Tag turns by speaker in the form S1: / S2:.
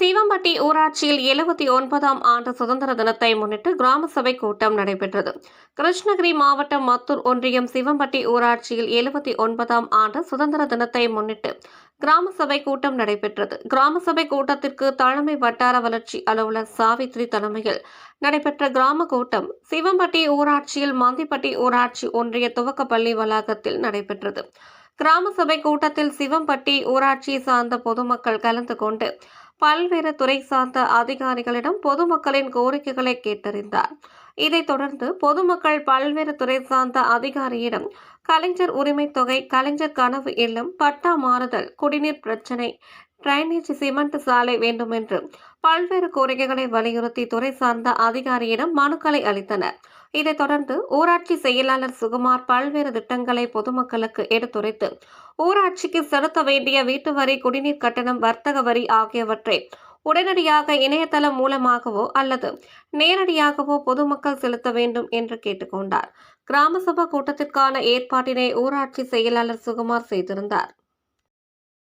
S1: சிவம்பட்டி ஊராட்சியில் எழுபத்தி ஒன்பதாம் ஆண்டு சுதந்திர தினத்தை முன்னிட்டு கிராம சபை கூட்டம் நடைபெற்றது. கிருஷ்ணகிரி மாவட்டம் மத்தூர் ஒன்றியம் சிவம்பட்டி ஊராட்சியில் எழுபத்தி ஒன்பதாம் ஆண்டு சுதந்திர தினத்தை முன்னிட்டு கிராம சபை கூட்டம் நடைபெற்றது. கிராம சபை கூட்டத்திற்கு தலைமை வட்டார வளர்ச்சி அலுவலர் சாவித்ரி தலைமையில் நடைபெற்ற கிராம கூட்டம் சிவம்பட்டி ஊராட்சியில் மந்திப்பட்டி ஊராட்சி ஒன்றிய துவக்கப்பள்ளி வளாகத்தில் நடைபெற்றது. கிராம சபை கூட்டத்தில் சிவம்பட்டி ஊராட்சியை சார்ந்த பொதுமக்கள் கலந்து கொண்டு பல்வேறு துறை சார்ந்த அதிகாரிகளிடம் பொதுமக்களின் கோரிக்கைகளை கேட்டறிந்தார். இதைத் தொடர்ந்து பொதுமக்கள் பல்வேறு துறை சார்ந்த அதிகாரியிடம் கலைஞர் உரிமைத் தொகை கலைஞர் கனவு இல்லம் பட்டா மாறுதல் குடிநீர் பிரச்சினை டிரைனேஜ் சிமெண்ட் சாலை வேண்டுமென்று பல்வேறு கோரிக்கைகளை வலியுறுத்தி துறை சார்ந்த அதிகாரியிடம் மனுக்களை அளித்தனர். இதைத் தொடர்ந்து ஊராட்சி செயலாளர் சுகுமார் பல்வேறு திட்டங்களை பொதுமக்களுக்கு எடுத்துரைத்து ஊராட்சிக்கு செலுத்த வேண்டிய வீட்டு வரி குடிநீர் கட்டணம் வர்த்தக வரி ஆகியவற்றை உடனடியாக இணையதளம் மூலமாகவோ அல்லது நேரடியாகவோ பொதுமக்கள் செலுத்த வேண்டும் என்று கேட்டுக்கொண்டார். கிராம சபா கூட்டத்திற்கான ஏற்பாட்டினை ஊராட்சி செயலாளர் சுகுமார் செய்திருந்தார்.